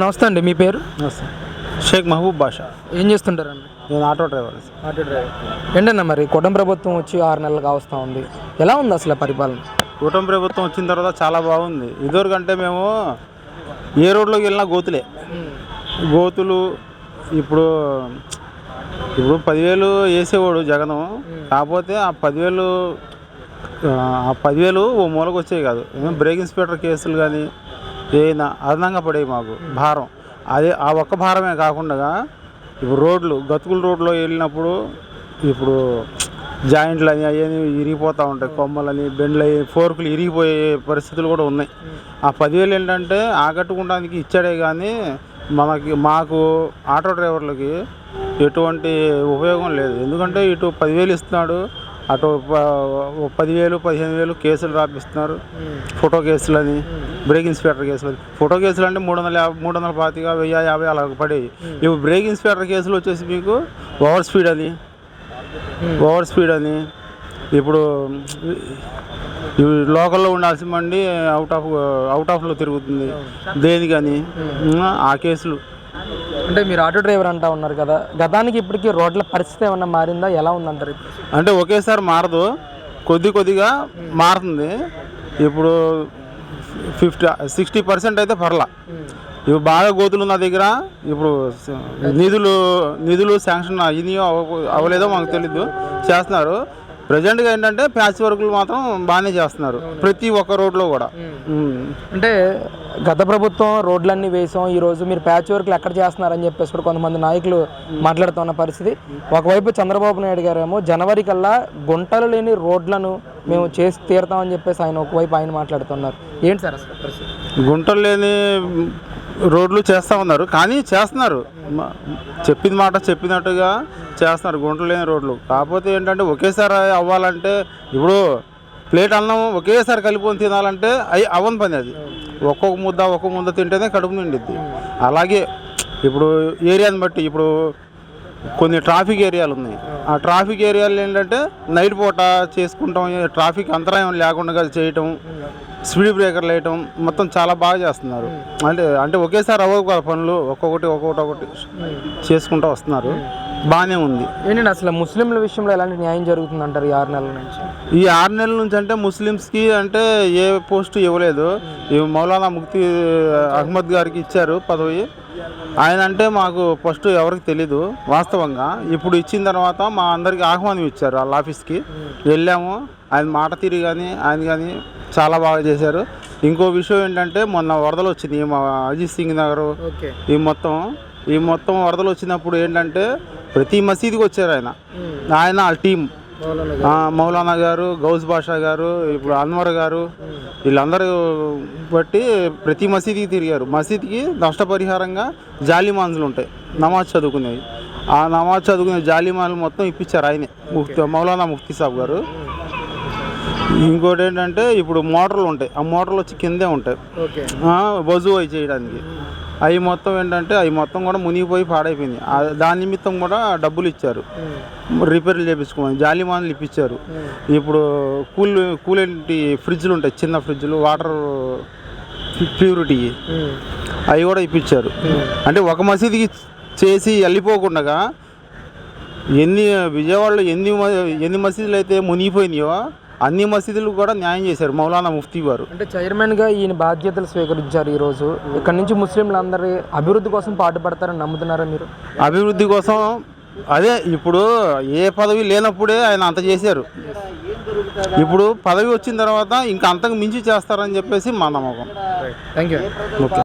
నమస్తే అండి మీ పేరు? షేక్ మహబూబ్ బాషా. ఏం చేస్తుంటారండి? నేను ఆటో డ్రైవర్. Auto driver. ఏంటన్నా మరి కుటుంబ ప్రభుత్వం వచ్చి ఆరు నెలలు కావస్తూ ఉంది. ఎలా ఉంది అసలు పరిపాలన? కూటమి ప్రభుత్వం వచ్చిన తర్వాత చాలా బాగుంది. ఇదివరకంటే మేము ఏ రోడ్లోకి వెళ్ళినా గోతులే. గోతులు ఇప్పుడు ఇప్పుడు పదివేలు వేసేవాడు జగను. కాకపోతే ఆ పదివేలు ఆ పదివేలు ఓ మూలకు వచ్చేవి కాదు. ఏమో బ్రేక్ ఇన్స్పెక్టర్ కేసులు కానీ ఏదైనా అదనంగా పడేవి మాకు భారం. అదే ఆ ఒక్క భారమే కాకుండా ఇప్పుడు రోడ్లు గతుకుల రోడ్లో వెళ్ళినప్పుడు ఇప్పుడు జాయింట్లు అని అవన్నీ ఇరిగిపోతూ ఉంటాయి. కొమ్మలని బెండ్లు అయ్యి ఫోర్కులు ఇరిగిపోయే పరిస్థితులు కూడా ఉన్నాయి. ఆ పదివేలు ఏంటంటే ఆకట్టుకోవడానికి ఇచ్చాడే కానీ మనకి మాకు ఆటో డ్రైవర్లకి ఎటువంటి ఉపయోగం లేదు. ఎందుకంటే ఇటు పదివేలు ఇస్తున్నాడు అటు పదివేలు పదిహేను వేలు కేసులు రాపిస్తున్నారు. ఫోటో కేసులు అని బ్రేక్ ఇన్స్పెక్టర్ కేసులు అని. ఫోటో కేసులు అంటే మూడు వందల యాభై మూడు వందల పాతిక వెయ్యి యాభై అలా పడేవి. ఇప్పుడు బ్రేక్ ఇన్స్పెక్టర్ కేసులు వచ్చేసి మీకు ఓవర్ స్పీడ్ అని ఓవర్ స్పీడ్ అని ఇప్పుడు ఇవి లోకల్లో ఉండాల్సిన బండి అవుట్ ఆఫ్ అవుట్ ఆఫ్లో తిరుగుతుంది. దేనికని? ఆ కేసులు. అంటే మీరు ఆటో డ్రైవర్ అంటా ఉన్నారు కదా గతానికి ఇప్పటికీ రోడ్ల పరిస్థితి ఏమన్నా మారిందా? ఎలా ఉందంటారు అంటే ఒకేసారి మారదు. కొద్ది కొద్దిగా మారుతుంది. ఇప్పుడు ఫిఫ్టీ సిక్స్టీ పర్సెంట్ అయితే పర్లా. ఇప్పుడు బాగా గోతులు ఉన్న దగ్గర. ఇప్పుడు నిధులు నిధులు శాంక్షన్ అయినాయో అవ్వలేదో మాకు తెలీదు. చేస్తున్నారు. ప్రజెంట్గా ఏంటంటే ప్యాచ్ వర్కులు మాత్రం బాగానే చేస్తున్నారు. ప్రతి ఒక్క రోడ్లో కూడా. అంటే గత ప్రభుత్వం రోడ్లన్నీ వేసాం ఈ రోజు మీరు ప్యాచ్ వర్క్లు ఎక్కడ చేస్తున్నారని చెప్పేసి కూడా కొంతమంది నాయకులు మాట్లాడుతున్న పరిస్థితి. ఒకవైపు చంద్రబాబు నాయుడు గారేమో జనవరి కల్లా గుంటలు లేని రోడ్లను మేము చేసి తీరుతామని చెప్పేసి ఆయన ఒకవైపు ఆయన మాట్లాడుతున్నారు. ఏంటి సార్ అసలు గుంటలు లేని రోడ్లు చేస్తూ ఉన్నారు. కానీ చేస్తున్నారు. చెప్పింది చెప్పిన మాట చెప్పినట్టుగా చేస్తున్నారు. గుంటలు లేని రోడ్లు. కాకపోతే ఏంటంటే ఒకేసారి అవ్వాలంటే ఇప్పుడు ప్లేట్ అన్నం ఒకేసారి కలిపి తినాలంటే అవి అవన్ పని అది. ఒక్కొక్క ముద్ద ఒక్కొక్క ముద్ద తింటేనే కడుపు నిండిద్ది. అలాగే ఇప్పుడు ఏరియాని బట్టి ఇప్పుడు కొన్ని ట్రాఫిక్ ఏరియాలు ఉన్నాయి. ఆ ట్రాఫిక్ ఏరియాలు ఏంటంటే నైట్ పూట చేసుకుంటాం ట్రాఫిక్ అంతరాయం లేకుండా చేయటం స్పీడ్ బ్రేకర్లు వేయటం మొత్తం చాలా బాగా చేస్తున్నారు. అంటే అంటే ఒకేసారి అవ్వవు కదా పనులు ఒక్కొక్కటి ఒక్కొక్కటి ఒకటి చేసుకుంటూ వస్తున్నారు. బాగానే ఉంది. ఏంటంటే అసలు ముస్లింల విషయంలో ఎలాంటి న్యాయం జరుగుతుంది అంటారు ఈ ఆరు నెలల నుంచి? ఈ ఆరు నెలల నుంచి అంటే ముస్లిమ్స్కి అంటే ఏ పోస్టు ఇవ్వలేదు. ఈ మౌలానా ముక్తి అహ్మద్ గారికి ఇచ్చారు పదవి. ఆయన అంటే మాకు ఫస్ట్ ఎవరికి తెలీదు వాస్తవంగా. ఇప్పుడు ఇచ్చిన తర్వాత మా అందరికి ఆహ్వానం ఇచ్చారు వాళ్ళ ఆఫీస్కి. వెళ్ళాము ఆయన మాట తీరు కానీ ఆయన కానీ చాలా బాగా చేశారు. ఇంకో విషయం ఏంటంటే మొన్న వరదలు వచ్చినాయి మా అజిత్ సింగ్ నగర్. ఓకే. ఈ మొత్తం ఈ మొత్తం వరదలు వచ్చినప్పుడు ఏంటంటే ప్రతి మసీదుకి వచ్చారు ఆయన. ఆయన వాళ్ళ టీం ఆ, మౌలానా గారు గౌజ్ బాషా గారు ఇప్పుడు అన్వర్ గారు వీళ్ళందరూ బట్టి ప్రతి మసీదుకి తిరిగారు. మసీద్కి నష్టపరిహారంగా జాలిమాన్లు ఉంటాయి. నమాజ్ చదువుకునేవి. ఆ నమాజ్ చదువుకునే జాలిమాన్లు మొత్తం ఇప్పించారు ఆయనే. ముఫ్తీ మౌలానా ముఫ్తీ సాబ్ గారు. ఇంకోటి ఏంటంటే ఇప్పుడు మోటార్లు ఉంటాయి. ఆ మోటార్లు వచ్చి కిందే ఉంటాయి. ఓకే. ఆ, వజు అవి చేయడానికి అవి మొత్తం ఏంటంటే అవి మొత్తం కూడా మునిగిపోయి పాడైపోయింది. దాని నిమిత్తం కూడా డబ్బులు ఇచ్చారు. రిపేర్లు చేయించుకోమని జాలిమాన్లు ఇప్పించారు. ఇప్పుడు కూల్ కూలెంటి ఫ్రిడ్జ్లు ఉంటాయి చిన్న ఫ్రిడ్జ్లు వాటర్ ప్యూరిటీ. అవి కూడా ఇప్పించారు. అంటే ఒక మసీదుకి చేసి వెళ్ళిపోకుండా ఎన్ని విజయవాడలో ఎన్ని ఎన్ని మసీదులు అయితే మునిగిపోయినాయో అన్ని మసీదులు కూడా న్యాయం చేశారు మౌలానా ముఫ్తీ గారు. అంటే చైర్మన్గా ఈయన బాధ్యతలు స్వీకరించారు ఈ రోజు. ఇక్కడ నుంచి ముస్లింలందరి అభివృద్ధి కోసం పాటుపడతారని నమ్ముతున్నారా మీరు? అభివృద్ధి కోసం అదే ఇప్పుడు ఏ పదవి లేనప్పుడే ఆయన అంత చేశారు. ఇప్పుడు పదవి వచ్చిన తర్వాత ఇంకా అంతకు మించి చేస్తారని చెప్పేసి మా నమ్మకం. Thank you okay.